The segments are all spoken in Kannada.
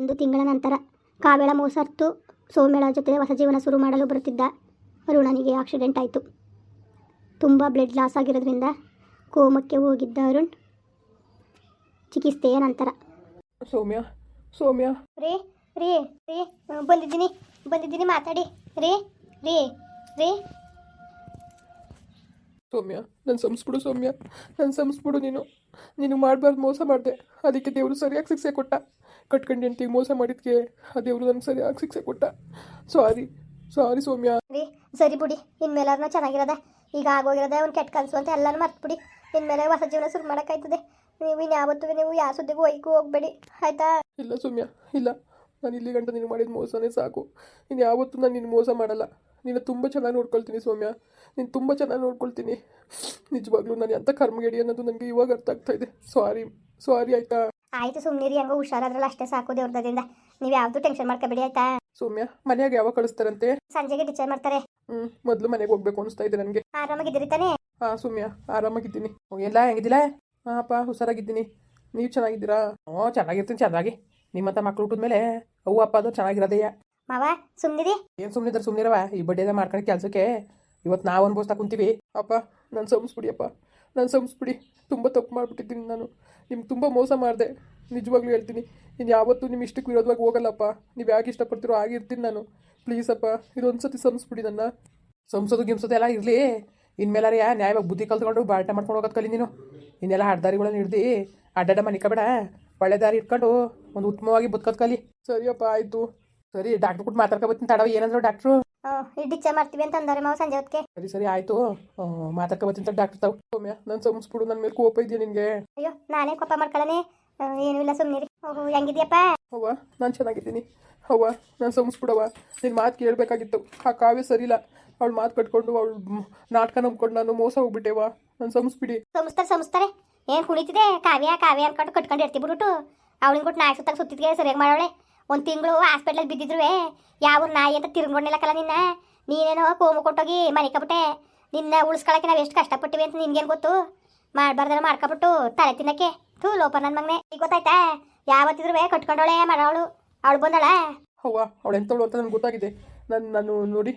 ಒಂದು ತಿಂಗಳ ನಂತರ ಕಾವೇಳ ಮೋಸರ್ತು ಸೋಮೇಳ ಜೊತೆ ಹೊಸ ಜೀವನ ಶುರು ಮಾಡಲು ಬರುತ್ತಿದ್ದ ಅರುಣನಿಗೆ ಆಕ್ಸಿಡೆಂಟ್ ಆಯಿತು. ತುಂಬ ಬ್ಲಡ್ ಲಾಸ್ ಆಗಿರೋದ್ರಿಂದ ಕೋಮಕ್ಕೆ ಹೋಗಿದ್ದ ಅರುಣ್ ಚಿಕಿತ್ಸೆಯ ನಂತರ. ಸೌಮ್ಯ ಸೌಮ್ಯ. ರೇ ರೇ ರೇ ಬಂದಿದ್ದೀನಿ ಬಂದಿದ್ದೀನಿ ಮಾತಾಡಿ. ರೇ ರೇ ರೇ. ಸೌಮ್ಯ ನನ್ನ ಸಂಸ್ಬಿಡು ಸೌಮ್ಯ. ನನ್ನ ಸಂಸ್ಬಿಡು ನೀನು. ನೀನು ಮಾಡಬಾರ್ದು ಮೋಸ ಮಾಡಿದೆ. ಅದಕ್ಕೆ ದೇವರು ಸರಿಯಾಗಿ ಶಿಕ್ಷೆ ಕೊಟ್ಟ. ಕಟ್ಕೊಂಡು ಹೆಂಡ್ತಿಗೆ ಮೋಸ ಮಾಡಿದ್ಕೆ? ಆ ದೇವರು ನನಗೆ ಸರಿಯಾಗಿ ಶಿಕ್ಷೆ ಕೊಟ್ಟ. ಸಾರಿ ಸಾರಿ ಸೌಮ್ಯ. ರೀ ಸರಿ ಬಿಡಿ. ಇನ್ಮೇಲಾರನ್ನ ಚೆನ್ನಾಗಿರೋದೆ. ಈಗ ಆಗೋಗಿರೋದೆ ಅವ್ನು ಕೆಟ್ಟ ಕನಸು ಅಂತ ಎಲ್ಲರೂ ಮರ್ತ್ಬಿಡಿ. ಇನ್ಮೇಲೆ ಹೊಸ ಜೀವನ ಶುರು ಮಾಡೋಕ್ಕಾಯ್ತದೆ. ನೀವು ಇನ್ಯಾವತ್ತೂ ನೀವು ಯಾವ ಸುದ್ದಿಗೂ ಒಯ್ಗೂ ಹೋಗ್ಬೇಡಿ. ಆಯ್ತಾ? ಇಲ್ಲ ಸೌಮ್ಯ ಇಲ್ಲ. ನಾನು ಇಲ್ಲಿ ಗಂಟ ನೀನು ಮಾಡಿದ ಮೋಸನೇ ಸಾಕು. ನೀನು ಯಾವತ್ತೂ ನಾನು ನಿನ್ನ ಮೋಸ ಮಾಡಲ್ಲ. ನೀನು ತುಂಬ ಚೆನ್ನಾಗಿ ನೋಡ್ಕೊಳ್ತೀನಿ ಸೌಮ್ಯ. ನೀನು ತುಂಬ ಚೆನ್ನಾಗಿ ನೋಡ್ಕೊಳ್ತೀನಿ. ನಿಜವಾಗ್ಲೂ ನಾನು ಎಂಥ ಕರ್ಮಗೇಡಿ ಅನ್ನೋದು ನನಗೆ ಇವಾಗ ಅರ್ಥ ಆಗ್ತಾ ಇದೆ. ಸಾರಿ ಸಾರಿ ಆಯ್ತಾ? ಆಯ್ತು ಸುಮ್ಮನಿರಿ ಹಂಗ ಹುಷಾರಾದ್ರಲ್ಲ ಅಷ್ಟೇ ಸಾಕು ದೇವ್ರದಿಂದ ನೀವು ಯಾವ್ದು ಟೆನ್ಷನ್ ಮಾಡ್ಕೋಬೇಡಿ ಆಯ್ತಾ? ಸೌಮ್ಯ ಮನೆಯಾಗ ಯಾವಾಗ ಕಳಿಸ್ತಾರಂತೆ? ಸಂಜೆಗೆ ಡಿಸೈಡ್ ಮಾಡ್ತಾರೆ. ಹ್ಮ್ ಮೊದ್ಲು ಮನೆಗೆ ಹೋಗ್ಬೇಕು ಅನಿಸ್ತಾ ಇದೆ ನನಗೆ. ಆರಾಮಾಗಿದ್ದೀರಿ ತಾನೇ? ಹಾ ಸೌಮ್ಯ ಆರಾಮಾಗಿದ್ದೀನಿ. ಎಲ್ಲ ಹೆಂಗಿದಿಲ್ಲ ಹಾಪ ಅಪ್ಪ ಹುಷಾರಾಗಿದ್ದೀನಿ. ನೀವು ಚೆನ್ನಾಗಿದ್ದೀರಾ? ಹ್ಞೂ ಚೆನ್ನಾಗಿರ್ತೀನಿ ಚೆನ್ನಾಗಿ. ನಿಮ್ಮಂಥ ಮಕ್ಳು ಹುಟ್ಟಿದ್ಮೇಲೆ ಅವು ಅಪ್ಪ ಅದು ಚೆನ್ನಾಗಿರೋದಯ್ಯ ಮಾವ ಸುಮ್ಮನಿರಿ ಏನು ಸುಮ್ಮನಿದ್ರೆ ಸುಮ್ಮನಿರವ ಈ ಬಡ್ಡಿಯದ ಮಾಡ್ಕೊಂಡು ಕೆಲಸಕ್ಕೆ ಇವತ್ತು ನಾವು ಅನ್ಭವಿಸ್ತಾ ಕುಂತೀವಿ. ಅಪ್ಪ ನಾನು ಸೋಮಿಸ್ಬಿಡಿಯಪ್ಪ ಅಪ್ಪ. ನಾನು ಸಂಸ್ಬಿಡಿ. ತುಂಬ ತಪ್ಪು ಮಾಡಿಬಿಟ್ಟಿದ್ದೀನಿ ನಾನು. ನಿಮ್ಗೆ ತುಂಬ ಮೋಸ ಮಾಡಿದೆ. ನಿಜವಾಗ್ಲೂ ಹೇಳ್ತೀನಿ. ಇನ್ನು ಯಾವತ್ತೂ ನಿಮ್ಮ ಇಷ್ಟಕ್ಕೆ ವಿರೋಧವಾಗಿ ಹೋಗಲ್ಲಪ್ಪ. ನೀವು ಯಾಕೆ ಇಷ್ಟಪಡ್ತೀರೋ ಆಗಿರ್ತೀನಿ ನಾನು. ಪ್ಲೀಸಪ್ಪ ಅಪ್ಪ ಇದೊಂದು ಸತಿ ಸಂಸ್ಬಿಡಿ ನನ್ನ. ಸಂಸೋದು ಗಿಂಸದ ಎಲ್ಲ ಇರಲಿ. ಇನ್ಮೇಲಾರ ಯಾ ನ್ಯಾಯವಾಗಿ ಬುದ್ಧಿ ಕಲ್ತ್ಕೊಂಡು ಬಾಟ ಮಾಡ್ಕೊಂಡು ಹೋಗೋದು ಕಲಿ ನೀನು. ಇನ್ನೆಲ್ಲ ಅಡ್ಡದಾರಿಗಳನ್ನ ಹಿಡ್ದು. ಅಡ್ಡಾಡ ಮನಿಕಬೇಡ ಒಳ್ಳೆ ದಾರಿ ಇಟ್ಕೊಂಡು ಒಂದು ಉತ್ತಮವಾಗಿ ಬದುಕೋದು ಕಲಿ. ಸರಿಯಪ್ಪ, ಆಯಿತು. ಸರಿ, ಡಾಕ್ಟ್ರ್ ಕೊಟ್ಟು ಮಾತಾಡ್ಕೊಬತ್ತೀನಿ ತಡವ. ಏನಂದ್ರು ಡಾಕ್ಟ್ರು. ಡಿಸೈಡ್ ಮಾಡ್ತೀವಿ ಅಂತ ಅಂದಾರೆ ಮಾವ ಸಂಜೆ ಹೊತ್ತಿಗೆ. ಸರಿ ಸರಿ ಆಯ್ತು. ಮಾತಾಡ್ಕೊಬತ್ತೀನಿ ಅಂತ ಡಾಕ್ಟರ್ ತಾವು ಸೌಮ್ಯ ನಾನು ಸಂಸ್ಬಿಡು ನನ್ನ ಮೇಲೆ ಕೋಪ ಇದೆಯಾ ನಿನಗೆ? ಅಯ್ಯೋ ನಾನೇ ಕೋಪ ಮಾಡ್ಕೊಳ್ಳನೆ ಏನೂ ಇಲ್ಲ ಸುಮ್ಮನೆ ಓಹೋ ಹೆಂಗಿದ್ಯಪ್ಪ? ಅವ್ವ ನಾನು ಚೆನ್ನಾಗಿದ್ದೀನಿ. ಅವ್ವ ನಾನು ಸಂಸ್ಬಿಡವ್ವ ನಿನ್ ಮಾತು ಕೇಳಬೇಕಾಗಿತ್ತು. ಆ ಕಾವ್ಯ ಸರಿಲ್ಲ ಅವಳು ಮಾತು ಕಟ್ಕೊಂಡು ಅವಳು ನಾಟಕ ನಂಬ್ಕೊಂಡು ನಾನು ಮೋಸ ಹೋಗ್ಬಿಟ್ಟೆವ್ವ ನಾನು ಸಂಸ್ಬಿಡಿ ಸಂಸ್ತಾರೆ ಸಂಸ್ತಾರೆ ಏನು ಕುಣಿತಿದೆ ಕಾವ್ಯ ಕಾವ್ಯ ಅನ್ಕೊಂಡು ಕಟ್ಕೊಂಡು ಇರ್ತಿ ಬಿಟ್ಬಿಟ್ಟು ಅವಳಿಗೆ ಕೊಟ್ಟು ನಾಯಿ ಸುತ್ತಾಗ ಸುತ್ತಿದ್ಗೆ ಸರಿಯಾಗಿ ಮಾಡೋಳೆ ಒಂದು ತಿಂಗಳು ಹಾಸ್ಪಿಟ್ಲಲ್ಲಿ ಬಿದ್ದಿದ್ರು ಯಾವ ನಾಯಿ ಅಂತ ತಿರ್ಗೊಂಡಿಲ್ಲಕ್ಕಲ್ಲ ನಿನ್ನ? ನೀನೇನೋ ಕೋಮು ಕೊಟ್ಟೋಗಿ ಮನೆಕಬಿಟ್ಟೆ ನಿನ್ನ ಉಳಿಸ್ಕೊಳಕ್ಕೆ ನಾವು ಎಷ್ಟು ಕಷ್ಟಪಟ್ಟಿವಿ ಅಂತ ನಿನ್ಗೇನು ಗೊತ್ತು? ಮಾಡ್ಬಾರ್ದಲ್ಲ ಮಾಡ್ಕೊಬಿಟ್ಟು ತಲೆ ತಿನ್ನಕ್ಕೆ. ಥೂ ಲೋಪ ನನ್ನ ಮಗನೆ. ಈಗ ಗೊತ್ತಾಯ್ತಾ? ಯಾವತ್ತಿದ್ರು ಕಟ್ಕೊಂಡವಳೆ ಮಾಡೋಳು ಅವಳು ಬಂದಳ? ಅವ್ವ ಅವಳು ಎಂಥವಳು ಅಂತ ನನಗೆ ಗೊತ್ತಾಗಿದೆ. ನಾನು ನಾನು ನೋಡಿ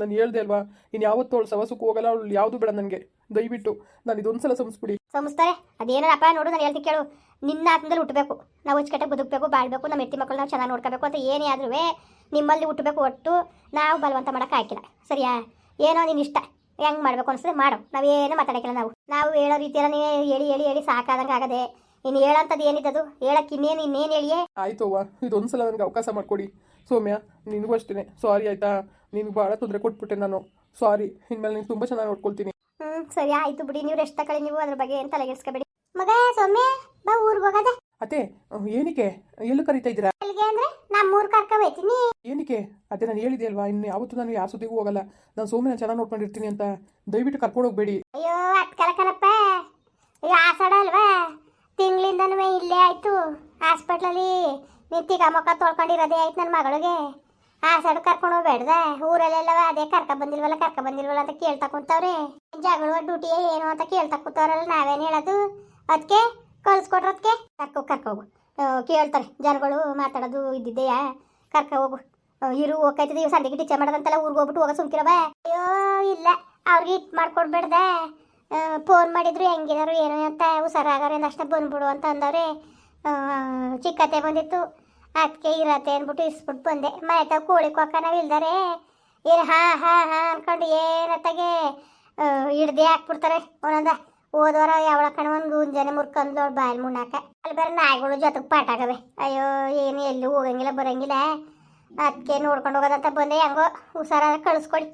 ನಾನು ಹೇಳ್ದೆ ಅಲ್ವಾ? ಇನ್ನು ಯಾವತ್ತೂ ಅವಳು ಸವಸಕ್ಕೂ ಹೋಗಲ್ಲ ಅವಳು ಯಾವುದು ಬೇಡ ನನಗೆ. ದಯವಿಟ್ಟು ನಾನು ಇದೊಂದ್ಸಲ ಸಂಸ್ಬಿಡಿ. ಸಂಸ್ತಾರೆ ಅದೇನಪ್ಪ ನೋಡು ನಾನು ಹೇಳ್ತೀನಿ ಕೇಳು. ನಿನ್ನ ಆತ್ಮದಲ್ಲಿ ಹುಟ್ಟಬೇಕು. ನಾವು ಅಚ್ಚುಕಟ್ಟೆ ಬದುಕಬೇಕು ಬಾಳ್ಬೇಕು ನಮ್ಮ ಹೆತ್ತಿ ಮಕ್ಕಳು ನಾವು ಚೆನ್ನಾಗಿ ನೋಡ್ಕೋಬೇಕು ಅಂತ ಏನೇ ಆದ್ರೂ ನಿಮ್ಮಲ್ಲಿ ಹುಟ್ಟಬೇಕು ಒಟ್ಟು ನಾವು ಬಲವಂತ ಮಾಡೋಕೆ ಹಾಕಿಲ್ಲ. ಸರಿಯಾ? ಏನೋ ನಿನ್ನ ಇಷ್ಟ. ಹೆಂಗೆ ಮಾಡ್ಬೇಕು ಮಾಡೋ. ಮಾಡು ನಾವೇನು ಮಾತಾಡೋಕ್ಕಿಲ್ಲ ನಾವು. ನಾವು ಹೇಳೋ ರೀತಿಯೆಲ್ಲ ನೀವೇ ಹೇಳಿ ಹೇಳಿ ಹೇಳಿ ಸಾಕಾದಂಗೆ ಆಗದೆ. ಇನ್ನು ಹೇಳೋಂಥದ್ದು ಏನಿದ್ದದು ಹೇಳಕ್ಕೆ ಇನ್ನೇನು ಇನ್ನೇನು ಹೇಳಿಯೇ? ಆಯಿತು ಅವ್ವ. ಇದೊಂದು ಸಲ ನನಗೆ ಅವಕಾಶ ಮಾಡಿಕೊಡಿ. ಸೌಮ್ಯ ನಿನಗೂ ಅಷ್ಟೇ ಸಾರಿ ಆಯಿತಾ? ನಿನಗೆ ಭಾಳ ತೊಂದರೆ ಕೊಟ್ಬಿಟ್ಟೆ ನಾನು. ಸಾರಿ ಇನ್ಮೇಲೆ ನೀನು ತುಂಬ ಚೆನ್ನಾಗಿ ನೋಡ್ಕೊಳ್ತೀನಿ. ಹ್ಞೂ ಸರಿ ಆಯಿತು ಬಿಡಿ. ನೀವು ರೆಸ್ಟ್ ತಗೊಳ್ಳಿ. ನೀವು ಅದ್ರ ಬಗ್ಗೆ ಏನು ತಲೆಗೆಡ್ಸ್ಕೊಬೇಡಿ ಮಗ ಸೌಮ್ಯ ಬಾ ಊರಿಗೆ ಹೋಗದೆ. ಅತ್ತೆ ಏನಕ್ಕೆ? ಎಲ್ಲೂ ಕರೀತಾ ಇದ್ದೀರಾ? ಎಲ್ಲಿಗೆ ಅಂದ್ರೆ ನಮ್ಮೂರು ಕರ್ಕೊಂಡು ಹೋಯ್ತೀನಿ. ಏನಕ್ಕೆ? ಅದೇ ನಾನು ಹೇಳಿದೆ ಅಲ್ವಾ ಇನ್ನು ಯಾವತ್ತೂ ನಾನು ಯಾವ ಸುದ್ದಿಗೂ ಹೋಗಲ್ಲ. ನಾನು ಸೌಮ್ಯನ ಚೆನ್ನಾಗಿ ನೋಡ್ಕೊಂಡಿರ್ತೀನಿ ಅಂತ. ದಯವಿಟ್ಟು ಕರ್ಕೊಂಡು ಹೋಗ್ಬೇಡಿ. ಅಯ್ಯೋ ಅಟ್ಕಲ ಕಣಪ್ಪ. ಅಯ್ಯೋ ಆಸಡ ಅಲ್ವಾ? ತಿಂಗಳಿಂದನೂ ಇಲ್ಲೇ ಆಯ್ತು. ಹಾಸ್ಪಿಟ್ಲಲ್ಲಿ ನೀನು ತಿಗ ಮುಖ ತೊಳ್ಕೊಂಡಿರೋದೇ ಆಯ್ತು ನನ್ನ ಮಗಳಿಗೆ. ಆಸಾಡು ಕರ್ಕೊಂಡು ಹೋಗ್ಬೇಡ್ದ? ಊರಲ್ಲೆಲ್ಲ ಅದೇ ಕರ್ಕ ಬಂದಿಲ್ವಲ್ಲ ಕರ್ಕ ಬಂದಿಲ್ವಲ್ಲ ಅಂತ ಕೇಳ್ತಾ ಕುಂತವ್ರೆ. ಜಗಳ ಡ್ಯೂಟಿ ಏನು ಅಂತ ಕೇಳ್ತಾ ಕೂತವ್ರಲ್ಲ ನಾವೇನು ಹೇಳೋದು? ಅದಕ್ಕೆ ಕಳಿಸ್ಕೊಟ್ರೆ ಅದಕ್ಕೆ ಕರ್ಕೋ ಕರ್ಕೋಗು ಕೇಳ್ತಾರೆ. ಜನಗಳು ಮಾತಾಡೋದು ಇದ್ದಿದ್ದೆಯಾ ಕರ್ಕ ಹೋಗು. ಇರು ಹೋಗ್ತೈತದೆ ಇವ್ ಸಂಡಿಗೆ ಟೀಚರ್ ಮಾಡೋದಂತೆಲ್ಲ ಊರಿಗೆ ಹೋಗ್ಬಿಟ್ಟು ಹೋಗೋ ಸುಮ್ಕಿರವ ಅಯ್ಯೋ, ಇಲ್ಲ. ಅವ್ರಿಗೆ ಇಟ್ ಮಾಡ್ಕೊಡ್ಬೇಡ್ದ ಫೋನ್ ಮಾಡಿದ್ರು ಹೆಂಗಿದಾರು ಏನು ಅಂತ ಹುಷಾರಾಗಾರೆ ಅಷ್ಟ ಬಂದ್ಬಿಡು ಅಂತ ಅಂದವ್ರೆ. ಚಿಕ್ಕತೆ ಬಂದಿತ್ತು. ಅದಕ್ಕೆ ಇರತ್ತೆ ಅಂದ್ಬಿಟ್ಟು ಇಸ್ಬಿಟ್ಟು ಬಂದೆ. ಮನೆ ತಾವ ಕೋಳಿ ಕೊಕ್ಕ ಇಲ್ದಾರೆ. ಏನು ಹಾ ಹಾ ಹಾ ಅನ್ಕೊಂಡು ಏನತ್ತಾಗೆ? ಹಿಡ್ದೆ ಹಾಕ್ಬಿಡ್ತಾರೆ ಒಂದೊಂದ. ಹೋದವರ ಯಾವಳ ಕಣ ಒಂದು ಮುಂಜಾನೆ ಮುರ್ಕಂದೋಳು ಬಾಯಲ್ಲಿ ಮುಣ್ಣಾಕ. ಅಲ್ಲಿ ಬೇರೆ ನಾಯಿಗಳು ಜೊತೆಗೆ ಪಾಠಾಗವೆ ಅಯ್ಯೋ, ಏನು ಎಲ್ಲೂ ಹೋಗಂಗಿಲ್ಲ, ಬರಂಗಿಲ್ಲ. ಅದಕ್ಕೆ ನೋಡ್ಕೊಂಡು ಹೋಗೋದಂತ ಬಂದೆ, ಹೆಂಗೋ ಹುಷಾರ ಕಳಿಸ್ಕೊಡಿ.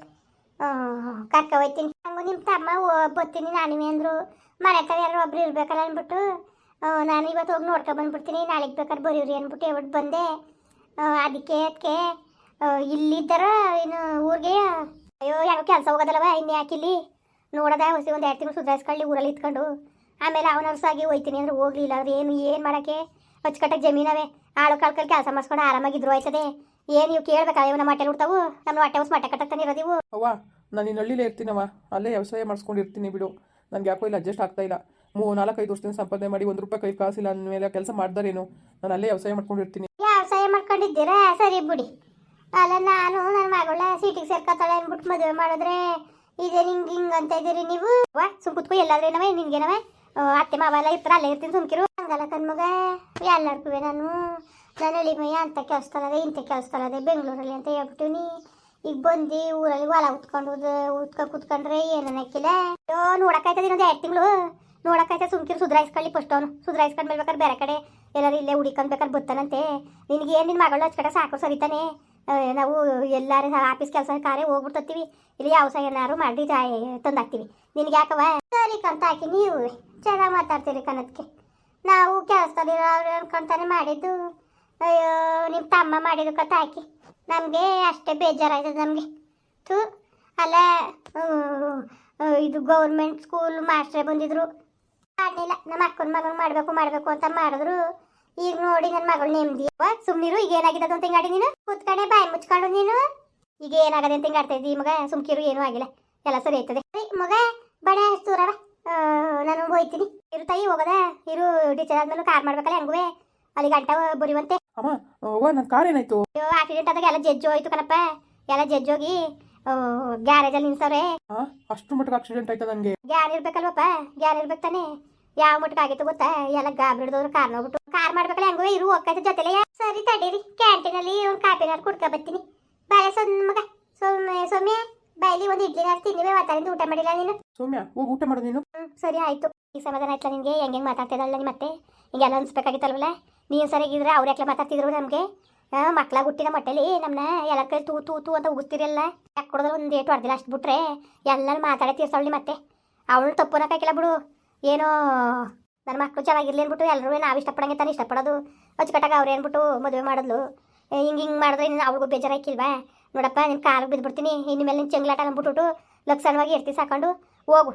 ಕರ್ಕ ಹೋಯ್ತೀನಿ. ಹಂಗು ನಿಮ್ಮ ತಮ್ಮ ಬರ್ತೀನಿ ನಾನಿವೆ ಅಂದರು. ಮನೆ ತರ ಯಾರು ಒಬ್ರು ಇರ್ಬೇಕಲ್ಲ ಅಂದ್ಬಿಟ್ಟು ನಾನು ಇವತ್ತು ಹೋಗಿ ನೋಡ್ಕೊ ಬಂದ್ಬಿಡ್ತೀನಿ, ನಾಳೆಗೆ ಬೇಕಾದ್ರೆ ಬರೀವ್ರಿ ಅಂದ್ಬಿಟ್ಟು ಹೇಳ್ಬಿಟ್ಟು ಬಂದೆ. ಅದಕ್ಕೆ ಅದಕ್ಕೆ ಇಲ್ಲಿದ್ದಾರ ಏನು ಊರಿಗೆ, ಅಯ್ಯೋ ಯಾಕೋ ಕೆಲಸ ಹೋಗೋದಲ್ಲವ, ಇನ್ನು ಯಾಕಿಲ್ಲಿ? ನೋಡದ ಹೊಸಿ ಒಂದು ಎರಡು ತಿಂಗಳು ಸುಧಾರಿಸ್ಕೊಳ್ಳಿ ಊರಲ್ಲಿ ಇತ್ಕೊಂಡು ಆಮೇಲೆ ಅವನ ಸಾಗಿ ಹೋಯ್ತೀನಿ ಅಂದ್ರೆ ಹೋಗ್ಲಿಲ್ಲ ಅಂದ್ರೆ ಏನು ಏನು ಮಾಡೋಕ್ಕೆ? ಅಚ್ಚುಕಟ್ಟಾಗಿ ಜಮೀನವೇ ಆಳು ಕಳ್ಕಲ್ಲಿ ಕೆಲಸ ಮಾಡಿಸ್ಕೊಂಡು ಆರಾಮಾಗಿದ್ರು ಹೋಯ್ತದೆ ಏನು ನೀವು ಕೇಳ್ಬೇಕಾ ನಮ್ಮ ಹೊಟ್ಟೆ ಹುಡ್ತಾವು? ನಮ್ಮ ಹೊಟ್ಟೆ ಹೊಸ ಮಟ್ಟೆ ಕಟ್ಟಕ್ತಾನೆ ಇರೋದಿವು ಅವ್ವ ನಾನು ನಿನ್ನ ಹಳ್ಳಿಲೇ ಇರ್ತೀನವ್ವ. ಅಲ್ಲೇ ವ್ಯವಸಾಯ ಮಾಡಿಸ್ಕೊಂಡಿರ್ತೀನಿ ಬಿಡು. ನನಗೆ ಯಾಕೋ ಇಲ್ಲ ಅಡ್ಜಸ್ಟ್ ಆಗ್ತಾ ಇಲ್ಲ. ಮೂ ನಾಲ್ಕೈದು ವರ್ಷದಿಂದ ಸಂಪಾದನೆ ಮಾಡಿ ಒಂದು ರೂಪಾಯಿ ಕೈ ಕಾಸಿಲ್ಲ ಅಂದಮೇಲೆ ಕೆಲಸ ಮಾಡ್ದಾರೇನು? ನಾನು ಅಲ್ಲೇ ವ್ಯವಸಾಯ ಮಾಡ್ಕೊಂಡಿರ್ತೀನಿ ವ್ಯವಸಾಯ ಮಾಡ್ಕೊಂಡಿದ್ದೀರಾ? ಸರಿ ಬಿಡಿ. ಅಲ್ಲ ನಾನು ನನ್ನ ಮಗಳ ಸೀಟಿಗೆ ಸೇರ್ಕೊತಾಳೆ ಅಂದ್ಬಿಟ್ಟು ಮದುವೆ ಮಾಡಿದ್ರೆ ಇದೇ ಹಿಂಗೆ ಹಿಂಗೆ ಅಂತ ಇದೀರಿ ನೀವು? ವಾ ಸುಮ್ ಕುತ್ಕೊ ಎಲ್ಲಾದ್ರೇನವ ನಿನ್ಗೇನವ? ಆ, ಅತ್ತೆ ಮಾವ ಎಲ್ಲ ಇರ್ತಾರ ಅಲ್ಲೇ ಇರ್ತೀನಿ ಸುಮ್ಕಿರು ಹಂಗಲ್ಲ ಕಣ್ಮಗ. ಎಲ್ಲಾರ್ಗೂ ನಾನು. ನಾನು ಎಳಿಮಯ್ಯ ಅಂತ ಕೆಲಸದಲ್ಲದೆ ಇಂಥ ಕೆಲಸದಲ್ಲದೆ ಬೆಂಗಳೂರಲ್ಲಿ ಅಂತ ಹೇಳ್ಬಿಟ್ಟಿನಿ ಈಗ ಬಂದು ಊರಲ್ಲಿ ಹೊಲ ಉತ್ಕೊಂಡು ಉತ್ಕೊಂಡು ಕುತ್ಕೊಂಡ್ರೆ ಏನು ಹಾಕಿಲ್ಲ ಅಯ್ಯೋ ನೋಡಕ್ಕಾಯ್ತದೆ ಇನ್ನೊಂದು ಎರಡು ತಿಂಗಳು. ನೋಡಕ್ಕಾಯ್ತದೆ ಸುಮ್ಕಿರು ಸುಧಾರಿಸ್ಕೊಳ್ಳಿ ಫಸ್ಟ್ ಅವನು. ಸುಧಾರಿಸ್ಕೊಂಡು ಬೇರೆ ಕಡೆ ಎಲ್ಲರೂ ಇಲ್ಲೇ ಹುಡಿಕೊಂಡ್ಬೇಕಾದ್ರೆ ಬರ್ತಾನಂತೆ ನಿನಗೆ ಏನು ನಿನ್ನ ಮಗಳು ಹಚ್ಕಡೆ ಸಾಕು ಸರಿತಾನೆ ನಾವು ಎಲ್ಲರೂ ಆಫೀಸ್ ಕೆಲಸ ಕಾರ್ಯ ಹೋಗ್ಬಿಡ್ತೀವಿ ಇಲ್ಲಿ ಯಾವ ಏನಾರು ಮಾಡಿ ತಂದಾಕ್ತೀವಿ. ನಿನಗೆ ಯಾಕವ ಸರಿ ಕಂತ ಹಾಕಿ, ನೀವು ಚೆನ್ನಾಗಿ ಮಾತಾಡ್ತೀರಿ ಕನ್ನದಕ್ಕೆ ನಾವು ಕೆಲಸದಲ್ಲಿರೋರು ಅನ್ಕೊಂತಾನೆ ಮಾಡಿದ್ದು. ಅಯ್ಯೋ ನಿಮ್ಮ ತಮ್ಮ ಮಾಡಿದ್ದು ಕಂತ ಹಾಕಿ. ನಮಗೆ ಅಷ್ಟೇ ಬೇಜಾರಾಯ್ತದೆ ನಮಗೆ. ಥೂ, ಅಲ್ಲ ಇದು ಗೌರ್ಮೆಂಟ್ ಸ್ಕೂಲ್ ಮಾಸ್ಟ್ರೇ ಬಂದಿದ್ರು. ಮಾಡಲಿಲ್ಲ. ನಮ್ಮ ಅಕ್ಕನ ಮಗನ ಮಾಡಬೇಕು ಮಾಡಬೇಕು ಅಂತ ಮಾಡಿದ್ರು. ಈಗ ನೋಡಿ ನನ್ನ ಮಗಳು ನೆಮ್ಮದಿ ಸುಮ್ನಿರು ಈಗ ಏನಾಗಿದೆ ಅಂತ ಹಿಂಗಾಡಿ ನೀನು? ಕೂತ್ಕೊಂಡೆ ಬಾಯ್ ಮುಚ್ಕೊಂಡು ನೀನು. ಈಗ ಏನಾಗದೆ ಅಂತ ಹಿಂಗಾಡ್ತಾ ಇದ್ದಿ ಮಗ ಸುಮ್ಕಿರು ಏನೂ ಆಗಿಲ್ಲ. ಎಲ್ಲ ಸರಿ ಆಯ್ತದೆ. ಮಗ ಬಡ ದೂರವ ನಾನು ಹೋಯ್ತೀನಿ. ಇರು ತಾಯಿ ಹೋಗದ? ಇರು ಟೀಚರ್ ಆದ್ಮೇಲೆ ಕಾರ್ ಮಾಡ್ಬೇಕಲ್ಲ ಹೆಂಗುವೆ? ಅಲ್ಲಿ ಗಂಟ ಬರಿವಂತೆ. ಅಮ್ಮ ಅವ್ವ ನನ್ನ ಕಾರ್ ಏನಾಯ್ತು? ಅಯ್ಯೋ ಆಕ್ಸಿಡೆಂಟ್ ಆದಾಗ ಎಲ್ಲ ಜಜ್ಜು ಹೋಯ್ತು ಕಣಪ್ಪ. ಎಲ್ಲ ಜಜ್ಜೋಗಿ ಗ್ಯಾರೇಜಲ್ಲಿ ನಿಲ್ಸವ್ರೆ ಅಷ್ಟು ಮಟ್ಟಿಗೆ ಆಕ್ಸಿಡೆಂಟ್ ಆಯ್ತಾ ನನಗೆ ಗ್ಯಾರ್ ಇರ್ಬೇಕಲ್ವಪ್ಪ. ಗ್ಯಾರ್ ಇರ್ಬೇಕು ತಾನೆ. ಯಾವ ಮಟ್ಟಕ್ಕೆ ಆಗಿತ್ತು ಗೊತ್ತಾ? ಎಲ್ಲ ಗಾಬ್ರಿಡ್ದವ್ರು ಕಾರ್ ನೋಡ್ಬಿಟ್ಟು. ಕಾರ್ ಮಾಡ್ಬೇಕಲ್ಲ ಹೆಂಗೋ ಇರು ಹೋಗ್ತೈತೆ ಜೊತೆಲೆ. ಸರಿ ತಡೀರಿ ಕ್ಯಾಂಟೀನಲ್ಲಿ ಒಂದು ಕಾಪಿನಾರು ಕುಡ್ಕ ಬರ್ತೀನಿ. ಬಾಳೆ ಸೊನ್ ಮಗ. ಸೊಮ್ಮೆ ಸೊಮ್ಮೆ ಬಾಯಲ್ಲಿ ಒಂದು ಇಡ್ಲಿ ನಾರು ತಿನ್ನಿವೆ ಮಾತಾಡಿದ್ದು ಊಟ ಮಾಡಿಲ್ಲ ನೀನು? ಸೌಮ್ಯ ಹೋಗಿ ಊಟ ಮಾಡು ನೀನು. ಹ್ಞೂ ಸರಿ ಆಯ್ತು. ಈ ಸಮಾಧಾನ ಆಯ್ತಲ್ಲ ನಿನಗೆ? ಹೆಂಗೆ ಮಾತಾಡ್ತಿದ್ದಲ್ಲ ನಿಮ್ಮ ಮತ್ತೆ? ಹಿಂಗೆಲ್ಲ ಅನ್ಸ್ಬೇಕಾಗಿತ್ತಲ್ವಲ್ಲ? ನೀನು ಸರಿಯಾಗಿದ್ರೆ ಅವ್ರು ಯಾಕೆ ಮಾತಾಡ್ತಿದ್ರು ನಮಗೆ? ಮಕ್ಳಾಗ ಹುಟ್ಟಿದ ಮಟ್ಟಲ್ಲಿ ನಮ್ಮನ್ನ ಎಲ್ಲ ಕೈ ತೂ ತೂ ತೂ ಅಂತ ಉಗಿಸ್ತಿರಲ್ಲ ಯಾಕೆ ಕೊಡೋದ್ರೆ ಒಂದು ಏಟು ಹೊಡೆದಿಲ್ಲ ಅಷ್ಟು ಬಿಟ್ರೆ? ಎಲ್ಲರೂ ಮಾತಾಡೇ ತೀರ್ಸವಳಿ ಮತ್ತೆ. ಅವಳು ತಪ್ಪು ಹಾಕಿಲ್ಲ ಬಿಡು. ಏನೋ ನನ್ನ ಮಕ್ಕಳು ಚೆನ್ನಾಗಿರ್ಲಿ ಅಂದ್ಬಿಟ್ಟು ಎಲ್ಲರೂ ನಾವು ಇಷ್ಟಪಡಂಗೆ ತಾನೇ ಇಷ್ಟಪಡೋದು. ಅಚ್ಚುಕಟ್ಟಾಗ ಅವ್ರು ಏನ್ಬಿಟ್ಟು ಮದುವೆ ಮಾಡಿದ್ಲು. ಹಿಂಗೆ ಹಿಂಗೆ ಮಾಡಿದ್ರೆ ಇನ್ನು ಅವ್ರಿಗೂ ಬೇಜಾರಾಕಿಲ್ವಾ ನೋಡಪ್ಪ ನಿನ್ನ ಕಾಲಿಗೆ ಬಿದ್ದುಬಿಡ್ತೀನಿ ಇನ್ನು ಮೇಲೆ ನಿನ್ನ ಚೆಂಗ್ಲಾಟ ಅಂದ್ಬಿಟ್ಟು ಲಕ್ಷಣವಾಗಿ ಇರ್ತಿ ಸಾಕೊಂಡು ಹೋಗು.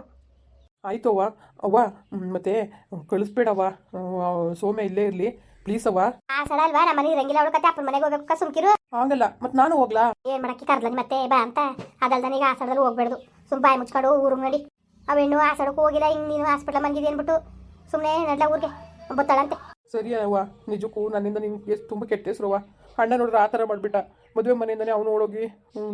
ಆಯಿತು ಅವ್ವ. ಅವ್ವ ಮತ್ತೆ ಕಳಿಸ್ಬೇಡವ್ವ. ಸೋಮ್ಯ ಇಲ್ಲೇ ಇರಲಿ. ಪ್ಲೀಸ್ ಅವ್ವ. ಆ ಸಲ ಅಲ್ವಾ? ನಮ್ಮ ಮನೆಗೆ ಇರಂಗಿಲ್ಲ. ಅವಳ ಕತೆ ಅಪ್ಪನ ಮನೆಗೆ ಹೋಗ್ಬೇಕು ಸುಮ್ಕಿರು. ಆಗಲ್ಲ ಮತ್ತೆ ನಾನು ಹೋಗ್ಲಾ? ಏನ್ ಮಾಡಕ್ಕೆ ಕರ್ಲಂಗ್ ಮತ್ತೆ ಬಾ ಅಂತ. ಅದಲ್ದನಿಗೆ ಆ ಸ್ಥಳದಲ್ಲಿ ಹೋಗ್ಬೇಡ್ದು. ಸುಮ್ ಬಾಯಿ ಮುಚ್ಕೊಂಡು ಊರು ನಡಿ. ಅವೆಣ್ಣು ಆಸಡಕ್ಕೆ ಹೋಗಿಲ್ಲ ಹಿಂಗೆ ನೀನು ಹಾಸ್ಪಿಟಲ್ ಮಂದಿದೆ ಅಂದ್ಬಿಟ್ಟು ಸುಮ್ಮನೆ ನಡ್ಲ ಊರಿಗೆ ಬತ್ತಾಳಂತೆ. ಸರಿ ಅವ್ವ ನಿಜಕ್ಕೂ ನನ್ನಿಂದ ನಿಮ್ಗೆ ತುಂಬ ಕೆಟ್ಟ ಅವ್ವ. ಅಣ್ಣ ನೋಡ್ರ ಆ ಥರ ಮಾಡಿಬಿಟ್ಟ. ಮದುವೆ ಮನೆಯಿಂದನೇ ಅವನು ಹೋಗಿ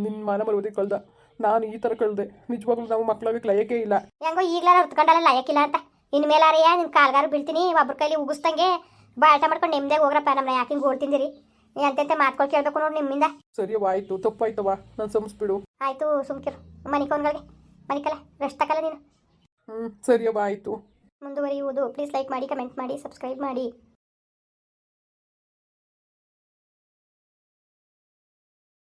ನಿನ್ನ ಮಾನ ಮರುವುದಕ್ಕೆ ಕಳ್ದ. ನಾನು ಈ ಥರ ಕಳ್ದೆ. ನಿಜವಾಗ್ಲೂ ನಾವು ಮಕ್ಕಳಿಗೆ ಲಯಕ್ಕೆ ಇಲ್ಲ. ಹೆಂಗೋ ಈಗ್ಲಾರ ಹೊತ್ಕೊಂಡಲ್ಲ ಲಯಕ್ಕಿಲ್ಲ ಅಂತ. ಇನ್ ಮೇಲಾರಯ್ಯ ನಿನ್ ಕಾಲ್ಗಾರ ಬೀಳ್ತೀನಿ ಒಬ್ರ ಕೈಲಿ ಉಗಿಸ್ತಂಗೆ ಬಾಟ ಮಾಡ್ಕೊಂಡು ನೆಮ್ಮದಿಯಾಗಿ ಹೋಗ್ರಪ್ಪ ನಮ್ಮ ಯಾಕೆ ಹಿಂಗೆ ಓಡ್ತಿದ್ದೀರಿ ಎಂತೆಂತೆ ಮಾತ್ಕೊಳ್ ಕೇಳ್ಬೇಕು ನೋಡಿ ನಿಮ್ಮಿಂದ. ಸರಿ ಅವ್ವ ಆಯಿತು. ತಪ್ಪಾಯ್ತವ ನಾನು ಸಂಸ್ಬಿಡು. ಆಯ್ತು ಸುಮ್ಕಿರು. ಮನಿಕೋನ್ಗಳಿಗೆ ಮನಿಕಲ್ಲ ರೆಸ್ಟ್ ತಕಲ್ಲ ನೀನು. ಹ್ಞೂ ಸರಿ ಅಬ್ಬ ಆಯಿತು. ಮುಂದುವರಿಯುವುದು ಪ್ಲೀಸ್ ಲೈಕ್ ಮಾಡಿ ಕಮೆಂಟ್ ಮಾಡಿ ಸಬ್ಸ್ಕ್ರೈಬ್ ಮಾಡಿ.